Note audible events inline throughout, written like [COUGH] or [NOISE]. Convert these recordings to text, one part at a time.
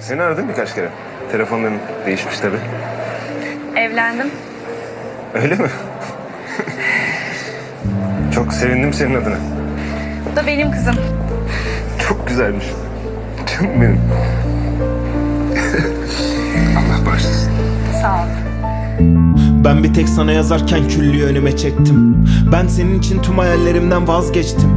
Seni aradım birkaç kere. Telefonların değişmiş tabii. Evlendim. Öyle mi? Çok sevindim senin adına. Bu da benim kızım. Çok güzelmiş. Canım benim. Allah bağışlasın. Sağ ol. Ben bir tek sana yazarken küllüğü önüme çektim Ben senin için tüm hayallerimden vazgeçtim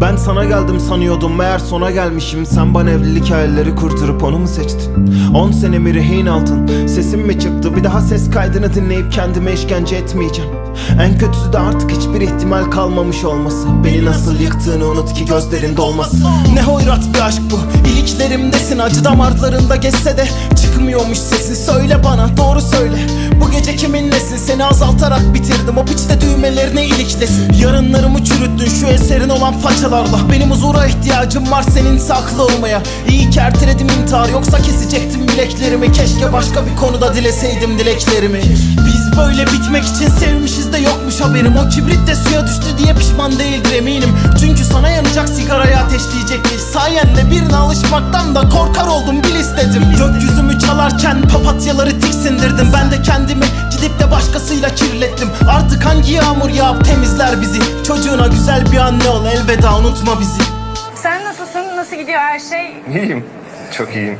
Ben sana geldim sanıyordum meğer sona gelmişim. Sen bana evlilik hayalleri kurdurup onu mu seçtin? 10 sene mi rehin aldın? Sesim mi çıktı? Bir daha ses kaydını dinleyip kendime işkence etmeyeceğim. En kötüsü de artık hiçbir ihtimal kalmamış olması. Beni nasıl yıktığını unut ki gözlerin dolmasın. Ne hoyrat bir aşk bu İliklerimdesin acı damarlarında geçse de Çıkmıyormuş sesi. Söyle bana doğru söyle. Bu gece kimin nesi seni azaltarak bitirdim. O piçte düğmelerine iliklesin. Yarınlarımı çürüttün şu eserin olan façalarla. Benim huzura ihtiyacım var senin saklı olmaya. İyi ki erteledim intihar yoksa kesecektim bileklerimi. Keşke başka bir konuda dileseydim dileklerimi. Biz böyle bitmek için yokmuş haberim O kibrit de suya düştü diye pişman değildir eminim Çünkü sana yanacak sigarayı ateşleyecektir Sayende birine alışmaktan da korkar oldum bil istedim Gökyüzümü çalarken papatyaları tiksindirdim Ben de kendimi gidip de başkasıyla kirlettim Artık hangi yağmur yağıp temizler bizi Çocuğuna güzel bir anne ol elveda unutma bizi Sen nasılsın? Nasıl gidiyor her şey? İyiyim. Çok iyiyim.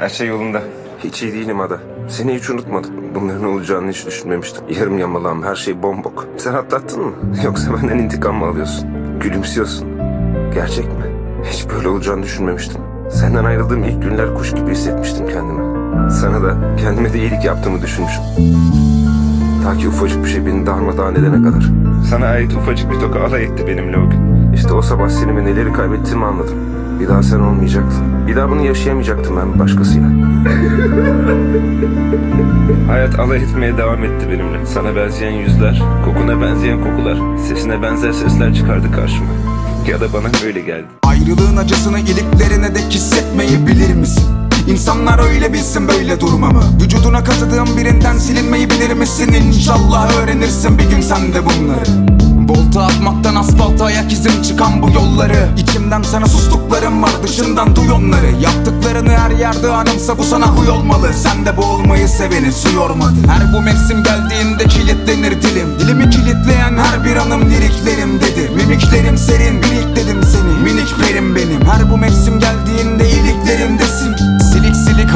Her şey yolunda. Hiç iyi değilim Ada. Seni hiç unutmadım. Bunların olacağını hiç düşünmemiştim. Yarım yamalağım, her şey bombok. Sen atlattın mı? [LAUGHS] Yoksa benden intikam mı alıyorsun? Gülümsüyorsun. Gerçek mi? Hiç böyle olacağını düşünmemiştim. Senden ayrıldığım ilk günler kuş gibi hissetmiştim kendimi. Sana da kendime de iyilik yaptığımı düşünmüşüm. Ta ki ufacık bir şey beni darmadağın edene kadar. Sana ait ufacık bir toka alay etti benimle o gün. İşte o sabah seni ve neleri kaybettiğimi anladım. Bir daha sen olmayacaktın. Bir daha bunu yaşayamayacaktım ben başkasıyla. [LAUGHS] Hayat alay etmeye devam etti benimle. Sana benzeyen yüzler, kokuna benzeyen kokular, sesine benzer sesler çıkardı karşıma. Ya da bana böyle geldi. Ayrılığın acısını iliklerine dek hissetmeyi bilir misin? İnsanlar öyle bilsin böyle durmamı Vücuduna kazıdığım birinden silinmeyi bilir misin? İnşallah öğrenirsin bir gün sen de bunları Volta atmaktan asfalta ayak izim çıkan bu yolları. İçimden sana sustuklarım var dışından duy onları. Yaptıklarını her yerde anımsa bu sana huy olmalı. Sen de boğulmayı seveni su yormadı Her bu mevsim geldiğinde kilitlenir dilim. Dilimi kilitleyen her bir anım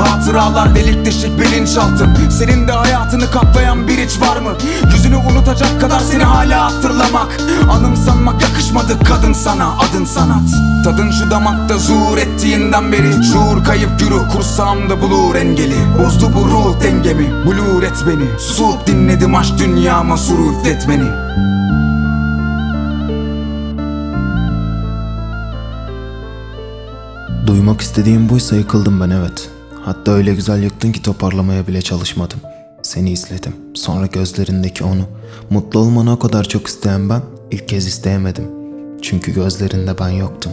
hatıralar delik deşik bilinçaltım. Senin de hayatını kaplayan bir iç var mı? Yüzünü unutacak kadar seni hala hatırlamak. Anımsanmak yakışmadı kadın sana adın sanat. Tadın şu damakta zuhur ettiğinden beri. Şuur kayıp yürü kursağımda bulur engeli Bozdu bu ruh dengemi bulur et beni. Susup dinledim aşk dünyama suru üfletmeni Duymak istediğim buysa yıkıldım ben evet. Hatta öyle güzel yıktın ki toparlamaya bile çalışmadım. Seni izledim. Sonra gözlerindeki onu. Mutlu olmanı o kadar çok isteyen ben ilk kez isteyemedim. Çünkü gözlerinde ben yoktum.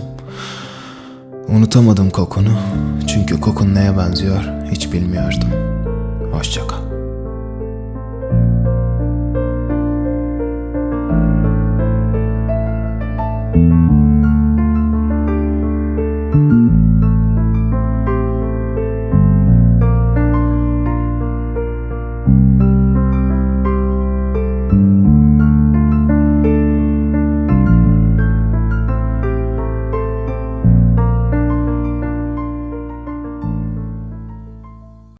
Unutamadım kokunu. Çünkü kokun neye benziyor hiç bilmiyordum. Hoşça kal.